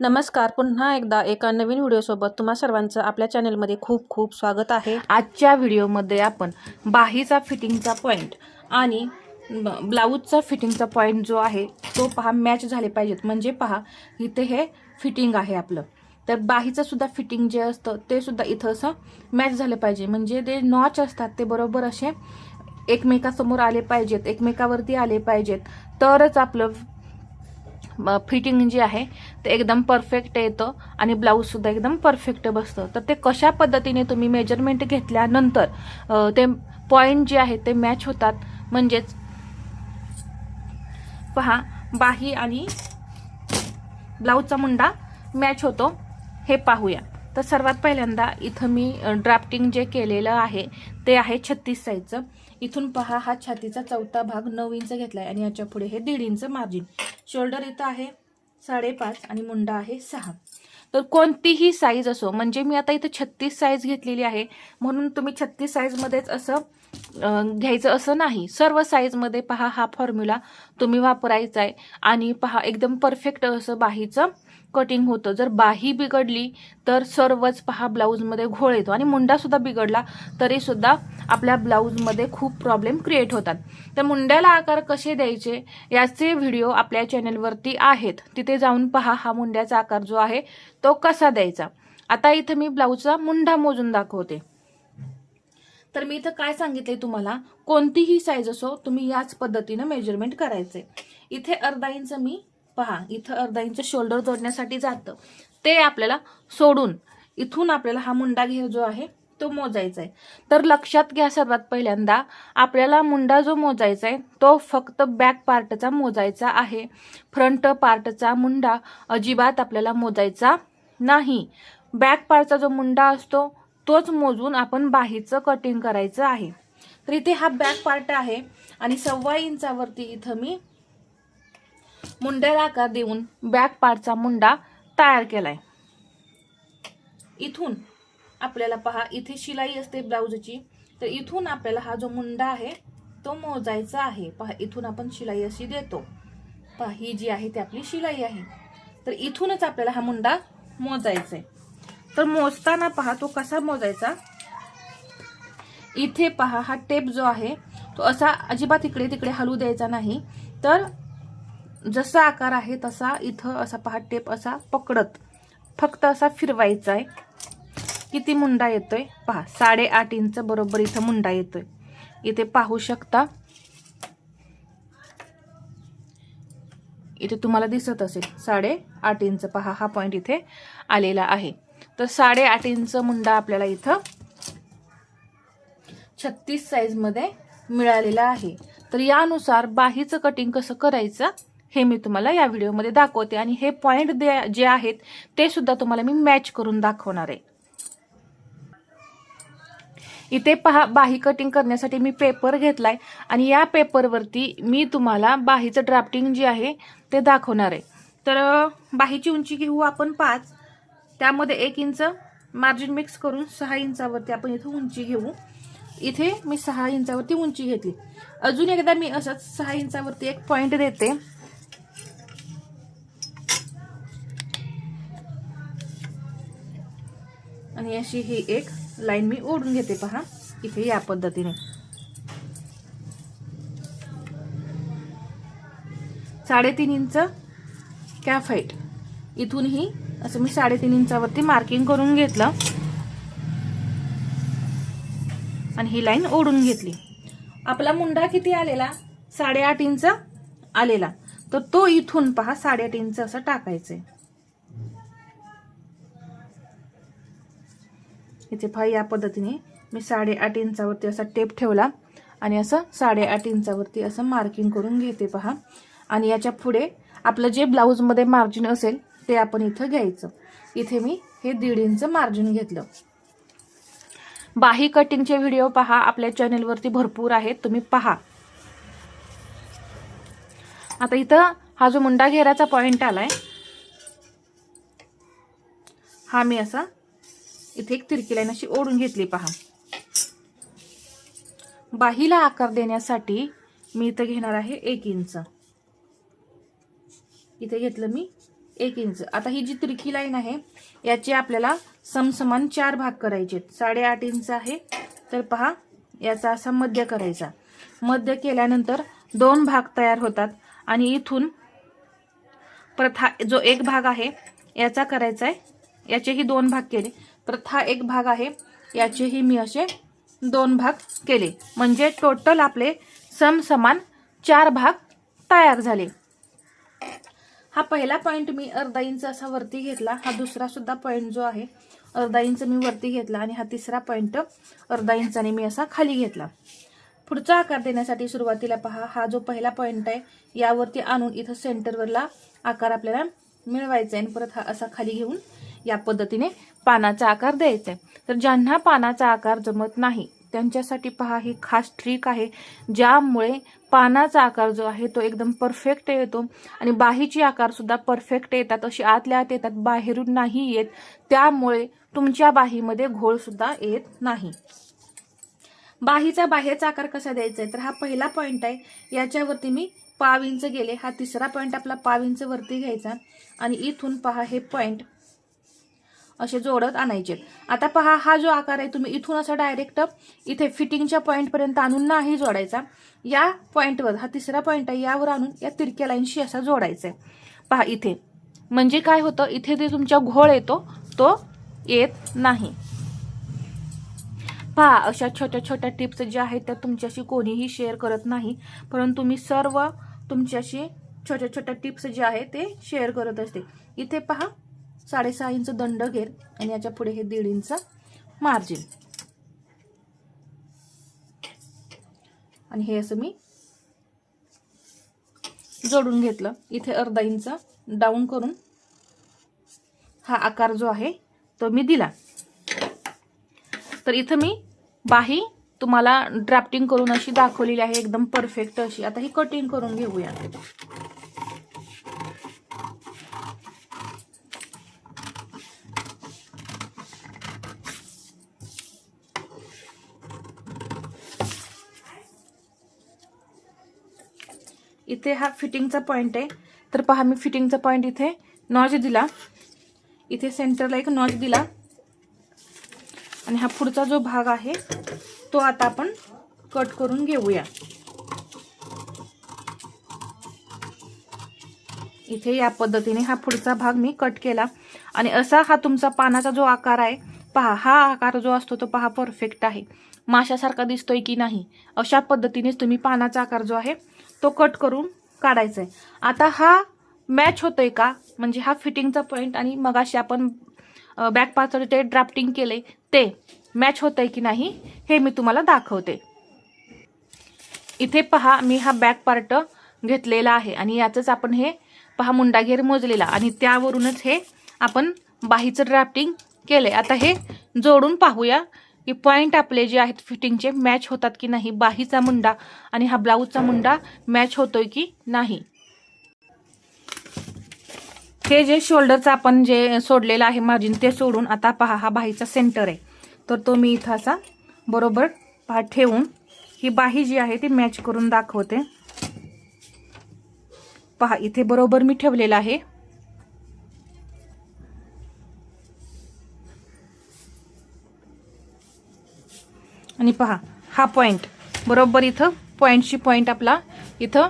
नमस्कार. पुन्हा एकदा एका नवीन व्हिडिओसोबत तुम्हा सर्वांचं आपल्या चॅनलमध्ये खूप खूप स्वागत आहे. आजच्या व्हिडिओमध्ये आपण बाहीचा फिटिंगचा पॉईंट आणि ब्लाऊजचा फिटिंगचा पॉईंट जो आहे तो पहा मॅच झाले पाहिजेत. म्हणजे पहा इथे हे फिटिंग आहे आपलं. तर बाहीचं सुद्धा फिटिंग जे असतं ते सुद्धा इथं असं मॅच झालं पाहिजे. म्हणजे ते नॉच असतात ते बरोबर असे एकमेकासमोर आले पाहिजेत एकमेकावरती आले पाहिजेत. तरच आपलं फिटिंग जी आहे ते एकदम परफेक्ट येतं आणि ब्लाऊजसुद्धा एकदम परफेक्ट बसतं. तर ते कशा पद्धतीने तुम्ही मेजरमेंट घेतल्यानंतर ते पॉईंट जे आहे ते मॅच होतात. म्हणजेच पहा बाही आणि ब्लाऊजचा मुंडा मॅच होतो. हे पाहूया. तर सर्वात पहिल्यांदा इथं मी ड्राफ्टिंग जे केलेलं आहे ते आहे छत्तीस साईजचं इथून पहा हा छातीचा चौथा भाग नऊ इंच घेतला आहे आणि याच्यापुढे हे दीड इंच मार्जिन शोल्डर इथं आहे साडेपाच आणि मुंडा आहे सहा. तर कोणतीही साईज असो म्हणजे मी आता इथं छत्तीस साईज घेतलेली आहे म्हणून तुम्ही छत्तीस साईजमध्येच असं घ्यायचं असं नाही. सर्व साईजमध्ये पहा हा फॉर्म्युला तुम्ही वापरायचा आहे. आणि पहा एकदम परफेक्ट असं बाहीचं कटिंग होतं. जर बाही बिघडली तर सर्वच पहा ब्लाऊजमध्ये घोळ येतो. आणि मुंडासुद्धा बिघडला तरीसुद्धा आपल्या ब्लाऊजमध्ये खूप प्रॉब्लेम क्रिएट होतात. तर मुंड्याला आकार कसे द्यायचे याचे व्हिडिओ आपल्या चॅनलवरती आहेत. तिथे जाऊन पहा हा मुंड्याचा आकार जो आहे तो कसा द्यायचा. आता इथं मी ब्लाऊजचा मुंडा मोजून दाखवते. तर मी इथं काय सांगितले तुम्हाला? कोणतीही साईज असो तुम्ही याच पद्धतीनं मेजरमेंट करायचे. इथे अर्धा इंच मी पहा इथं अर्धा इंच शोल्डर जोडण्यासाठी जातं. ते आपल्याला सोडून इथून आपल्याला हा मुंडा घेर जो आहे तो मोजायचा आहे तर लक्षात घ्या सर्वात पहिल्यांदा आपल्याला मुंडा जो मोजायचा आहे तो फक्त बॅक पार्टचा मोजायचा आहे. फ्रंट पार्टचा मुंडा अजिबात आपल्याला मोजायचा नाही. बॅक पार्टचा जो मुंडा असतो तोच मोजून आपण बाहीचं कटिंग करायचं आहे. तर इथे हा बॅक पार्ट आहे आणि सव्वा इंचावरती इथं मी मुंड्याला आकार देऊन बॅक पार्टचा मुंडा तयार केलाय. इथून आपल्याला पहा इथे शिलाई असते ब्लाऊजची तर इथून आपल्याला हा जो मुंडा आहे तो मोजायचा आहे. पहा इथून आपण शिलाई अशी देतो. पहा ही जी आहे ती आपली शिलाई आहे. तर इथूनच आपल्याला हा मुंडा मोजायचा आहे तर मोजताना पहा तो कसा मोजायचा. इथे पहा हा टेप जो आहे तो असा अजिबात इकडे तिकडे हलू द्यायचा नाही. तर जसा आकार आहे तसा इथं असा पहा टेप असा पकडत फक्त असा फिरवायचा आहे किती मुंडा येतोय? पहा साडेआठ इंच बरोबर इथं मुंडा येतोय. इथे पाहू शकता. इथे तुम्हाला दिसत असेल साडे आठ इंच पहा हा पॉईंट इथे आलेला आहे. तर साडेआठ इंच मुंडा आपल्याला इथं छत्तीस साईजमध्ये मिळालेला आहे. तर यानुसार बाहीचं कटिंग कसं करायचं हे मी तुम्हाला या व्हिडिओमध्ये दाखवते. आणि हे पॉईंट जे आहेत ते सुद्धा तुम्हाला मी मॅच करून दाखवणार आहे. इथे पहा बाही कटिंग करण्यासाठी मी पेपर घेतलाय. आणि या पेपरवरती मी तुम्हाला बाहीचं ड्राफ्टिंग जे आहे ते दाखवणार आहे. तर बाहीची उंची घेऊ आपण पाच. त्यामध्ये एक इंच मार्जिन मिक्स करून सहा इंचावरती आपण इथं उंची घेऊ. इथे मी सहा इंचावरती उंची घेतली. अजून एकदा मी असंच सहा इंचावरती एक पॉईंट देते. आणि अशी ही एक लाईन मी ओढून घेते पहा. इथे या पद्धतीने. साडेतीन इंच कॅफ हाईट इथूनही असं मी साडेतीन इंचावरती मार्किंग करून घेतलं. आणि ही लाईन ओढून घेतली. आपला मुंडा किती आलेला? साडेआठ इंच आलेला. तर तो इथून पहा साडेआठ इंच असं टाकायचंय. इथे पहा या पद्धतीने मी साडेआठ इंचावरती असा टेप ठेवला आणि असं साडेआठ इंचावरती असं मार्किंग करून घेते पहा. आणि याच्यापुढे आपलं जे ब्लाऊजमध्ये मार्जिन असेल ते आपण इथं घ्यायचं. इथे मी हे दीड इंच मार्जिन घेतलं. बाही कटिंगचे व्हिडिओ पहा आपल्या चॅनेलवरती भरपूर आहेत तुम्ही पहा. आता इथं हा जो मुंडा घेराचा पॉइंट आलाय हा मी असा इथे एक तिरकी लाईन अशी ओढून घेतली पहा. बाहीला आकार देण्यासाठी मी इथं घेणार आहे एक इंच. इथे घेतलं मी एक इंच. आता ही जी तिरकी लाईन आहे याचे आपल्याला समसमान चार भाग करायचे साडेआठ इंच आहे. तर पहा याचा असा मध्य करायचा. मध्य केल्यानंतर दोन भाग तयार होतात आणि इथून प्रथा जो एक भाग आहे याचा करायचा आहे. याचेही दोन भाग केले. प्रथा एक भाग आहे याचेही मी असे दोन भाग केले. म्हणजे टोटल आपले समसमान चार भाग तयार झाले. हा पहिला पॉईंट मी अर्धा इंच असा वरती घेतला. हा दुसरा सुद्धा पॉईंट जो आहे अर्धा इंच मी वरती घेतला आणि हा तिसरा पॉईंट अर्धा इंचाने मी असा खाली घेतला. पुढचा आकार देण्यासाठी सुरुवातीला पहा. हा जो पहिला पॉईंट आहे यावरती आणून इथं सेंटरवरला आकार आपल्याला मिळवायचा आहे आणि परत हा असा खाली घेऊन या पद्धतीने पानाचा आकार द्यायचा आहे. तर ज्यांना पानाचा आकार जमत नाही त्यांच्यासाठी पहा ही खास ट्रिक आहे ज्यामुळे पानाचा आकार जो आहे तो एकदम परफेक्ट येतो. आणि बाहीची आकारसुद्धा परफेक्ट येतात अशी आतल्या आत येतात बाहेरून नाही येत. त्यामुळे तुमच्या बाहीमध्ये घोळसुद्धा येत नाही. बाहीचा बाहेरचा आकार कसा द्यायचा आहे तर हा पहिला पॉईंट आहे. याच्यावरती मी पाव इंच गेले. हा तिसरा पॉईंट आपला पाव इंच वरती घ्यायचा. आणि इथून पहा हे पॉईंट असे जोडत आणायचे. आता पहा हा जो आकार आहे तुम्ही इथून असा डायरेक्ट इथे फिटिंगच्या पॉईंटपर्यंत आणून नाही जोडायचा. या पॉईंटवर हा तिसरा पॉईंट आहे यावर आणून या तिरक्या लाईनशी असा जोडायचा आहे. पहा इथे. म्हणजे काय होतं इथे जे तुमच्या घोळ येतो तो येत नाही. पहा अशा छोट्या छोट्या टिप्स ज्या आहेत त्या तुमच्याशी कोणीही शेअर करत नाही. परंतु मी सर्व तुमच्याशी छोट्या छोट्या टिप्स जे आहेत ते शेअर करत असते. इथे पहा साडेसहा इंच दंड घेर आणि याच्यापुढे हे दीड इंच मार्जिन आणि हे असं मी जोडून घेतलं. इथे अर्धा इंच डाऊन करून हा आकार जो आहे तो मी दिला. तर इथं मी बाही तुम्हाला ड्राफ्टिंग करून अशी दाखवलेली आहे एकदम परफेक्ट अशी. आता ही कटिंग करून घेऊया. इथे हा फिटिंगचा पॉईंट आहे. तर पहा मी फिटिंगचा पॉईंट इथे नॉज दिला. इथे सेंटरला एक नॉज दिला. आणि हा पुढचा जो भाग आहे तो आता आपण कट करून घेऊया. इथे या पद्धतीने हा पुढचा भाग मी कट केला. आणि असा हा तुमचा पानाचा जो आकार आहे पहा हा आकार जो असतो तो पहा परफेक्ट आहे. माशासारखा दिसतोय की नाही? अशा पद्धतीनेच तुम्ही पानाचा आकार जो आहे तो कट करून काढायचा आहे आता हा मॅच होतोय का? म्हणजे हा फिटिंगचा पॉईंट आणि मगाशी आपण बॅक पार्टचं ते ड्राफ्टिंग केले ते मॅच होतंय की नाही हे मी तुम्हाला दाखवते. इथे पहा मी हा बॅक पार्ट घेतलेला आहे आणि याचंच आपण हे पहा मुंडागेर मोजलेला आणि त्यावरूनच हे आपण बाहीचं ड्राफ्टिंग केलंय. आता हे जोडून पाहूया. की पॉईंट आपले जे आहेत फिटिंगचे मॅच होतात की नाही? बाहीचा मुंडा आणि हा ब्लाऊजचा मुंडा मॅच होतोय की नाही? हे जे शोल्डरचं आपण जे सोडलेलं आहे मार्जिन ते सोडून आता पहा हा बाहीचा सेंटर आहे. तर तो मी इथं असा बरोबर पहा ठेवून ही बाही जी आहे ती मॅच करून दाखवते. पहा इथे बरोबर मी ठेवलेला आहे. आणि पहा हा पॉईंट बरोबर इथं पॉईंटशी पॉईंट आपला इथं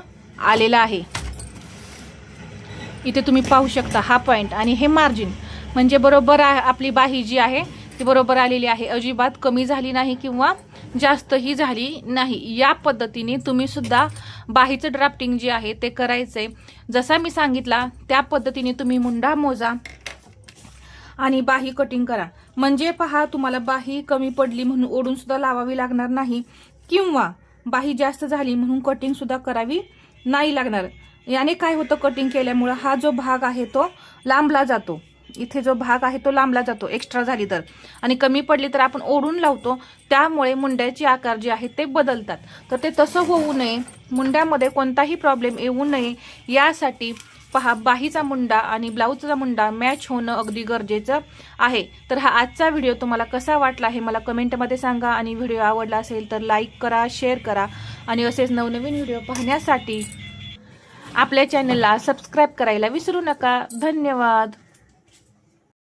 आलेला आहे. इथे तुम्ही पाहू शकता हा पॉईंट आणि हे मार्जिन म्हणजे बरोबर आपली बाही जी आहे ती बरोबर आलेली आहे. अजिबात कमी झाली नाही किंवा जास्तही झाली नाही. या पद्धतीने तुम्ही सुद्धा बाहीचं ड्राफ्टिंग जे आहे ते करायचं आहे जसा मी सांगितला त्या पद्धतीने तुम्ही मुंडा मोजा आणि बाही कटिंग करा. म्हणजे पहा तुम्हाला बाही कमी पडली म्हणून ओढून सुद्धा लावावी लागणार नाही. किंवा बाही जास्त झाली म्हणून कटिंग सुद्धा करावी नाही लागणार. याने काय होतं कटिंग केल्यामुळं हा जो भाग आहे तो लांबला जातो. इथे जो भाग आहे तो लांबला जातो एक्स्ट्रा झाली तर. आणि कमी पडली तर आपण ओढून लावतो. त्यामुळे मुंड्याचे आकार जे आहेत ते बदलतात. तर ते तसं होऊ नये. मुंड्यामध्ये कोणताही प्रॉब्लेम येऊ नये. यासाठी पहा बाहीचा मुंडा आणि ब्लाऊजचा मुंडा मॅच होणं अगदी गरजेचं आहे. तर हा आजचा व्हिडिओ तुम्हाला कसा वाटला हे मला कमेंटमध्ये सांगा आणि व्हिडिओ आवडला असेल तर लाईक करा शेअर करा आणि असेच नवनवीन व्हिडिओ पाहण्यासाठी आपल्या चॅनलला सबस्क्राईब करायला विसरू नका. धन्यवाद.